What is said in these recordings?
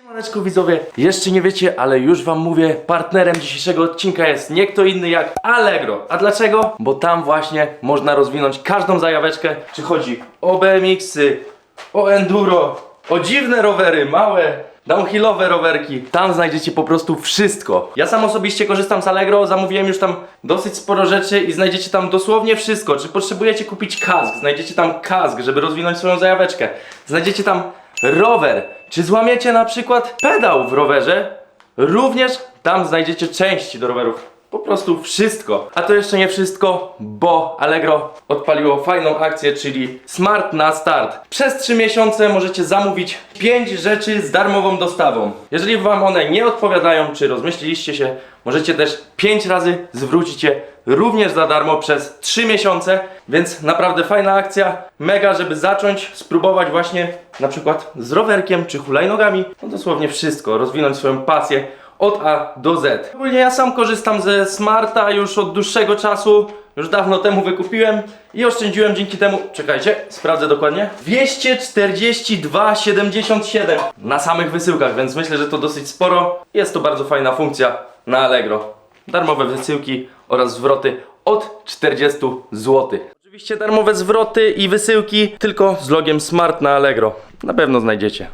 Siemaneczko widzowie, jeszcze nie wiecie, ale już wam mówię, partnerem dzisiejszego odcinka jest nie kto inny jak Allegro. A dlaczego? Bo tam właśnie można rozwinąć każdą zajaweczkę, czy chodzi o BMX-y, o enduro, o dziwne rowery, małe, downhillowe rowerki. Tam znajdziecie po prostu wszystko. Ja sam osobiście korzystam z Allegro, zamówiłem już tam dosyć sporo rzeczy i znajdziecie tam dosłownie wszystko. Czy potrzebujecie kupić kask? Znajdziecie tam kask, żeby rozwinąć swoją zajaweczkę. Znajdziecie tam rower. Czy złamiecie na przykład pedał w rowerze? Również tam znajdziecie części do rowerów. Po prostu wszystko. A to jeszcze nie wszystko, bo Allegro odpaliło fajną akcję, czyli Smart na start. Przez 3 miesiące możecie zamówić 5 rzeczy z darmową dostawą. Jeżeli Wam one nie odpowiadają, czy rozmyśliliście się, możecie też 5 razy zwrócić je również za darmo przez 3 miesiące, więc naprawdę fajna akcja. Mega, żeby zacząć spróbować właśnie na przykład z rowerkiem czy hulajnogami. No dosłownie wszystko, rozwinąć swoją pasję od A do Z. Ogólnie ja sam korzystam ze Smarta już od dłuższego czasu. Już dawno temu wykupiłem i oszczędziłem dzięki temu, czekajcie, sprawdzę dokładnie, 242,77 na samych wysyłkach, więc myślę, że to dosyć sporo. Jest to bardzo fajna funkcja na Allegro. Darmowe wysyłki oraz zwroty od 40 zł. Oczywiście darmowe zwroty i wysyłki tylko z logiem Smart na Allegro. Na pewno znajdziecie.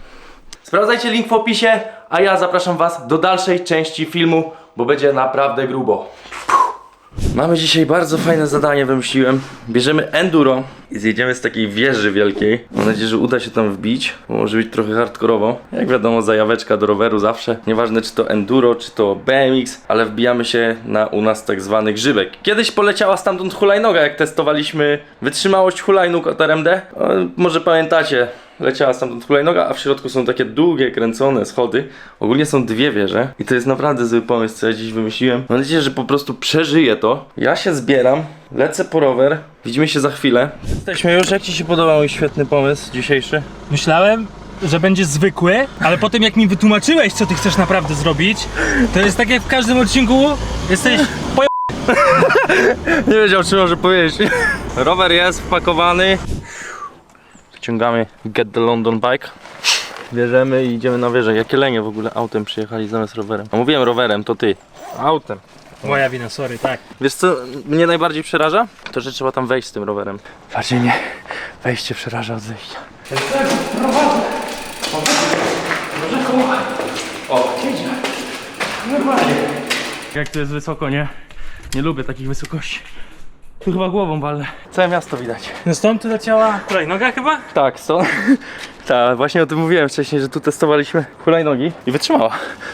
Sprawdzajcie link w opisie, a ja zapraszam Was do dalszej części filmu, bo będzie naprawdę grubo. Mamy dzisiaj bardzo fajne zadanie, wymyśliłem. Bierzemy enduro i zjedziemy z takiej wieży wielkiej. Mam nadzieję, że uda się tam wbić, bo może być trochę hardkorowo. Jak wiadomo, zajaweczka do roweru zawsze. Nieważne czy to enduro, czy to BMX, ale wbijamy się na u nas tak zwany grzybek. Kiedyś poleciała stamtąd hulajnoga, jak testowaliśmy wytrzymałość hulajnóg od RMD. O, może pamiętacie, leciała stamtąd hulajnoga, a w środku są takie długie, kręcone schody. Ogólnie są dwie wieże i to jest naprawdę zły pomysł, co ja dziś wymyśliłem. Mam nadzieję, że po prostu przeżyję to. Ja się zbieram, lecę po rower. Widzimy się za chwilę. Jesteśmy już. Jak Ci się podobał mój świetny pomysł dzisiejszy? Myślałem, że będzie zwykły, ale po tym jak mi wytłumaczyłeś, co ty chcesz naprawdę zrobić, to jest tak jak w każdym odcinku, jesteś po... Nie wiedział, czy może powiedzieć. Rower jest wpakowany. Wyciągamy Get the London Bike. Bierzemy i idziemy na wieżę. Jakie lenie w ogóle autem przyjechali zamiast rowerem. A mówiłem rowerem, to ty. Autem. Moja wina, sorry, tak. Wiesz co mnie najbardziej przeraża? To, że trzeba tam wejść z tym rowerem. Bardziej mnie wejście przeraża od zejścia. O. Normalnie. Jak tu jest wysoko, nie? Nie lubię takich wysokości. Tu chyba głową walę. Całe miasto widać. No stąd tu leciała hulajnoga chyba? Tak, co? Tak, właśnie o tym mówiłem wcześniej, że tu testowaliśmy hulajnogi i wytrzymała.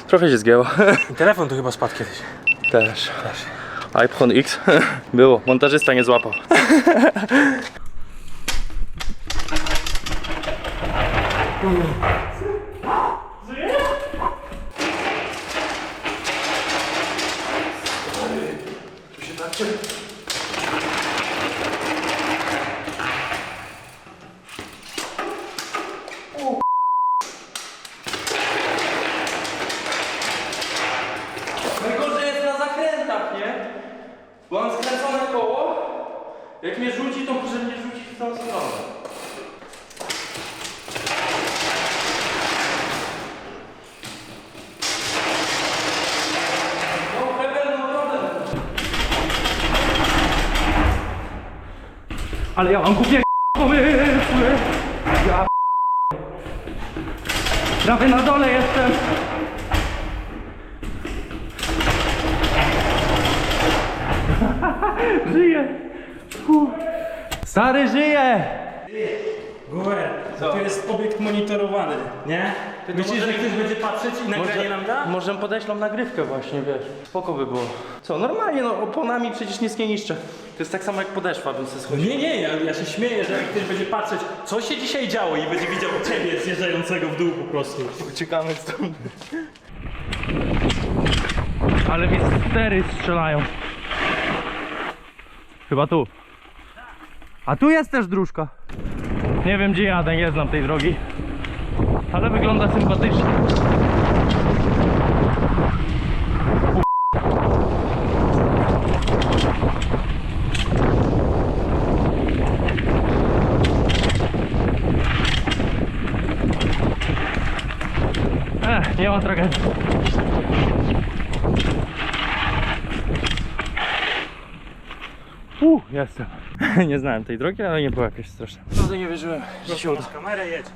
Trochę się zgięło. I telefon tu chyba spadł kiedyś. Też. iPhone X było, montażysta nie złapał. Najgorzej jest na zakrętach, nie? Bo mam skręcone koło. Jak mnie rzuci, to może mnie rzucić w tą stronę. Ale ja mam głupie pomysły. Ja Prawie na dole jestem. Żyje! Stary żyje! Guwer, to jest obiekt monitorowany, nie? Myślisz, że ktoś będzie patrzeć i nagranie nam da? Może podeślą nagrywkę właśnie, wiesz. Spoko by było. Co, normalnie, no oponami przecież nic nie niszczę. To jest tak samo jak podeszwa, bym sobie schodził. Nie, nie, ja, ja się śmieję, że jak ktoś będzie patrzeć, co się dzisiaj działo i będzie widział ciebie zjeżdżającego w dół po prostu. Uciekamy stąd. Ale mi stery strzelają. Chyba tu. A tu jest też dróżka. Nie wiem gdzie jadę, nie znam tej drogi. Ale wygląda sympatycznie. Ech, nie ma tragedii. Uh, jestem. nie znałem tej drogi, ale nie było jakieś straszne. Naprawdę nie wierzyłem, że się uda. kamerę jedź.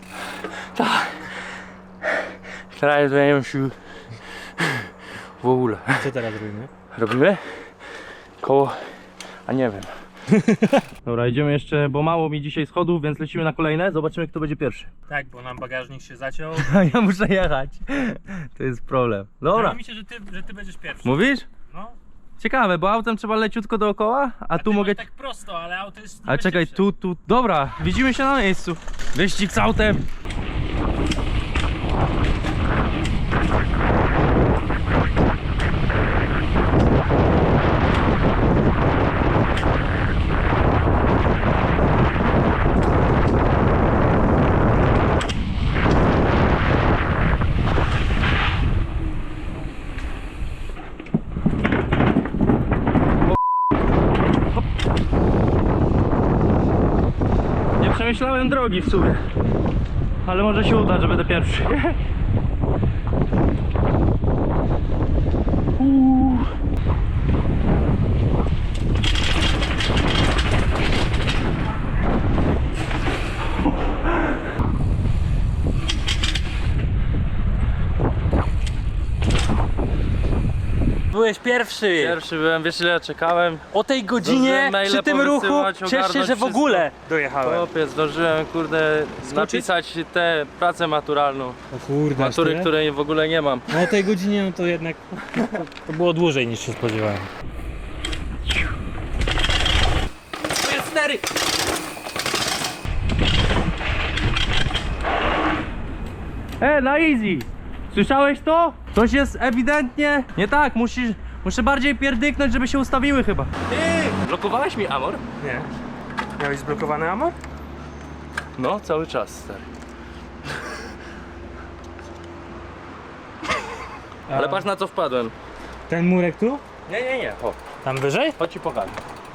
Teraz zmieniam się w ogóle. Co teraz robimy? Robimy? Koło... A nie wiem. Dobra, idziemy jeszcze, bo mało mi dzisiaj schodów, więc lecimy na kolejne. Zobaczymy, kto będzie pierwszy. Tak, bo nam bagażnik się zaciął. A ja muszę jechać. To jest problem. Dobra. Wydaje mi się, że ty, że ty będziesz pierwszy. Mówisz? No. Ciekawe, bo autem trzeba leciutko dookoła, a tu ty mogę... tak prosto, ale auto jest... Ale czekaj, tu, tu... Dobra, widzimy się na miejscu. Wyścig z autem. Przemyślałem drogi w sumie. Ale może się uda, że będę pierwszy. Uuu. Byłeś pierwszy. Pierwszy byłem, wiesz ile ja czekałem? O tej Zdążyłem godzinie, maile przy tym ruchu, powysyłać, ciesz się, ogarnąć że w ogóle dojechałem. Chłopiec, zdążyłem, kurde, napisać tę pracę maturalną. O kurde, Matury, której w ogóle nie mam. No o tej godzinie no to jednak to było dłużej niż się spodziewałem. To jest! E, na easy! Słyszałeś to? Coś jest ewidentnie nie tak, musisz... Muszę bardziej pierdyknąć, żeby się ustawiły chyba. Ty! Blokowałeś mi Amor? Nie. Miałeś zblokowany amor? No, cały czas, stary. Ale patrz na co wpadłem. Ten murek tu? Nie, nie, nie, chodź. Tam wyżej? Chodź ci pokażę.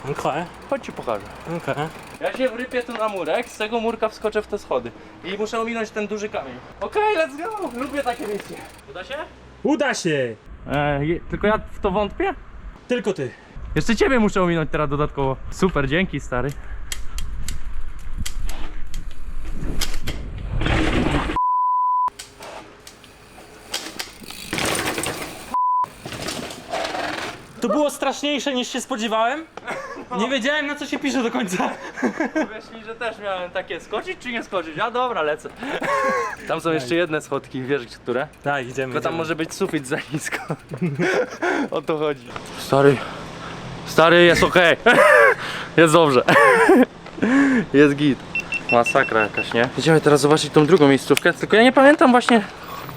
Okej, Chodź ci pokażę. okej. Ja się wrypię tu na murek, z tego murka wskoczę w te schody. I muszę ominąć ten duży kamień. Okej, let's go! Lubię takie misje. Uda się? Uda się! E, tylko ja w to wątpię? Tylko ty. Jeszcze ciebie muszę ominąć teraz dodatkowo. Super, dzięki stary. To było straszniejsze niż się spodziewałem. Nie wiedziałem na co się pisze do końca. Wiesz mi, że też miałem takie skoczyć czy nie skoczyć? A dobra, lecę. Tam są jeszcze jedne schodki, wiesz które? Tak, idziemy. Tylko tam może być sufit za nisko. o to chodzi. Stary, stary jest okej. jest dobrze. jest git. Masakra jakaś, nie? Idziemy teraz zobaczyć tą drugą miejscówkę, tylko ja nie pamiętam właśnie,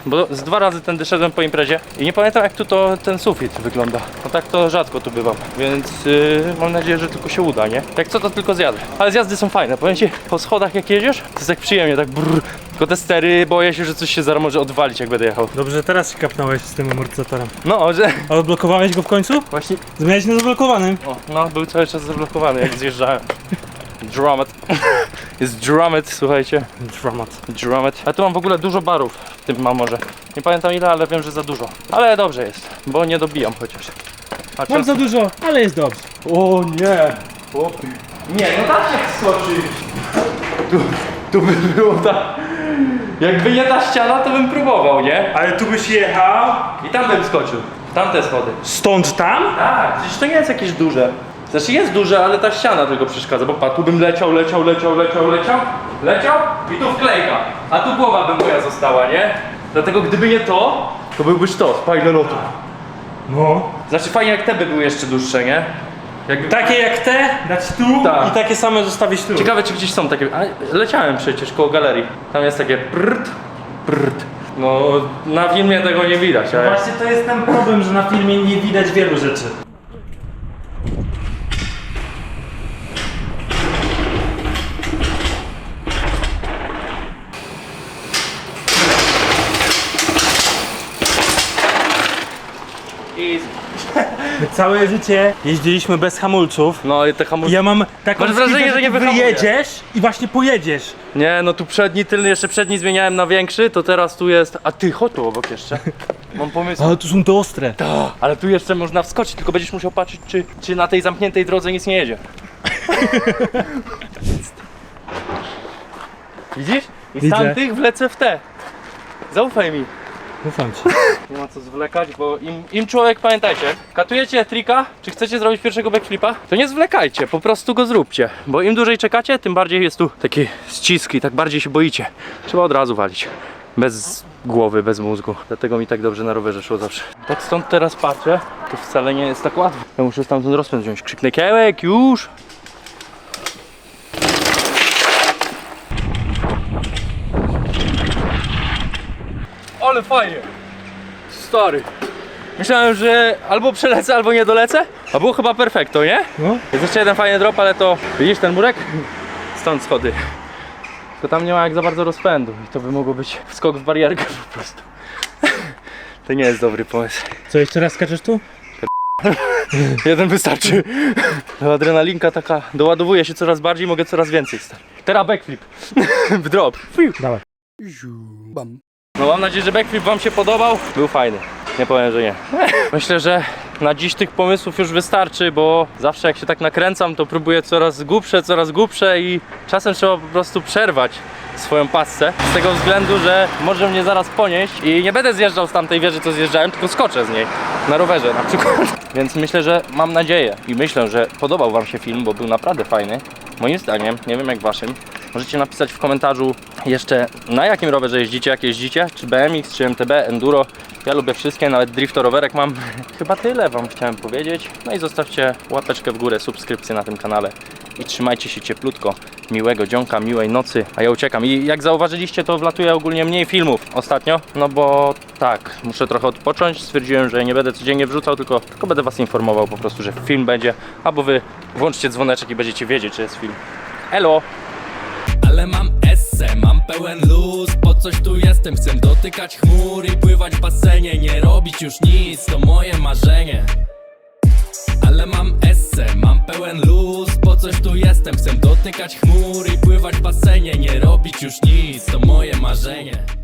bo z dwa razy tędy szedłem po imprezie i nie pamiętam jak tu to ten sufit wygląda. No tak to rzadko tu bywam, więc yy, mam nadzieję, że tylko się uda, nie? Jak co to tylko zjadę. Ale zjazdy są fajne, powiem ci, po schodach jak jedziesz, to jest tak przyjemnie, tak brrr. Tylko te stery, boję się, że coś się zaraz może odwalić jak będę jechał. Dobrze, teraz się kapnąłeś z tym amortyzatorem. No, że A odblokowałeś go w końcu? właśnie Zmieniałeś na zablokowanym. O, no, był cały czas zablokowany, jak zjeżdżałem. Dramat. Jest dramat, słuchajcie. Dramat. Dramat. A tu mam w ogóle dużo barów w tym mamorze. Nie pamiętam ile, ale wiem, że za dużo. Ale dobrze jest, bo nie dobijam chociaż. A Mam czas... za dużo, ale jest dobrze. O nie! Chłopie. Nie, no tak jak skoczyć. Tu, tu by było tak. Jakby nie ta ściana, to bym próbował, nie? Ale tu byś jechał. I tam bym skoczył. W Tamte schody. Stąd tam? Tak, przecież to nie jest jakieś duże. Znaczy jest duże, ale ta ściana tylko przeszkadza, bo pa, tu bym leciał, leciał, leciał, leciał, leciał, leciał i tu wklejka, a tu głowa by moja została, nie? Dlatego gdyby nie to, to byłby sztos, fajne lotu. No. Znaczy fajnie jak te by były jeszcze dłuższe, nie? Jakby... Takie jak te, dać tu Tak. i takie same zostawić tu. Ciekawe czy gdzieś są takie, a leciałem przecież koło galerii. Tam jest takie prrt, prrt. No na filmie tego nie widać, ale... Właśnie to jest ten problem, że na filmie nie widać wielu rzeczy. Easy. My całe życie jeździliśmy bez hamulców. No i te I hamulce... ja mam taką Masz wrażenie, że nie ty wyhamuje. wyjedziesz i właśnie pojedziesz. Nie, no tu przedni, tylny, jeszcze przedni zmieniałem na większy, to teraz tu jest... A ty, chodź tu obok jeszcze. Mam pomysł. Ale tu są te ostre. Ale tu jeszcze można wskoczyć, tylko będziesz musiał patrzeć, czy, czy na tej zamkniętej drodze nic nie jedzie. Widzisz? I z Widzę. tamtych wlecę w te. Zaufaj mi. Ufam ci. Nie ma co zwlekać, bo im, im człowiek, pamiętajcie, katujecie trika, czy chcecie zrobić pierwszego backflipa, to nie zwlekajcie, po prostu go zróbcie. Bo im dłużej czekacie, tym bardziej jest tu taki ścisk i tak bardziej się boicie. Trzeba od razu walić. Bez głowy, bez mózgu. Dlatego mi tak dobrze na rowerze szło zawsze. Tak stąd teraz patrzę, to wcale nie jest tak łatwo. Ja muszę stamtąd rozpęd wziąć. Krzyknę kiełek, już! Ale fajnie! Stary. Myślałem, że albo przelecę, albo nie dolecę. A było chyba perfekto, nie? No. Jest jeszcze jeden fajny drop, ale to... Widzisz ten murek? Stąd schody. Tylko tam nie ma jak za bardzo rozpędu i to by mogło być skok w barierkę po prostu. To nie jest dobry pomysł. Co, jeszcze raz skaczesz tu? Jeden wystarczy. To adrenalinka taka doładowuje się coraz bardziej, mogę coraz więcej. Teraz backflip. w drop. Dawaj. No mam nadzieję, że backflip wam się podobał. Był fajny. Nie powiem, że nie. Myślę, że na dziś tych pomysłów już wystarczy, bo zawsze jak się tak nakręcam, to próbuję coraz głupsze, coraz głupsze i czasem trzeba po prostu przerwać swoją pasce. Z tego względu, że może mnie zaraz ponieść i nie będę zjeżdżał z tamtej wieży, co zjeżdżałem, tylko skoczę z niej. Na rowerze na przykład. Więc myślę, że mam nadzieję i myślę, że podobał wam się film, bo był naprawdę fajny. Moim zdaniem, nie wiem jak waszym. Możecie napisać w komentarzu jeszcze na jakim rowerze jeździcie, jak jeździcie, czy BMX, czy MTB, Enduro. Ja lubię wszystkie, nawet drifto rowerek mam. Chyba tyle wam chciałem powiedzieć. No i zostawcie łapeczkę w górę, subskrypcję na tym kanale. I trzymajcie się cieplutko. Miłego dzionka, miłej nocy, a ja uciekam. I jak zauważyliście, to wlatuje ogólnie mniej filmów ostatnio, no bo tak, muszę trochę odpocząć. Stwierdziłem, że nie będę codziennie wrzucał, tylko, tylko będę was informował po prostu, że film będzie, albo wy włączcie dzwoneczek i będziecie wiedzieć, czy jest film. Elo! Ale mam esse, mam pełen luz Po coś tu jestem, chcę dotykać chmur I pływać w basenie, nie robić już nic To moje marzenie Ale mam esse, mam pełen luz coś tu jestem, chcę dotykać chmur I pływać w basenie, nie robić już nic To moje marzenie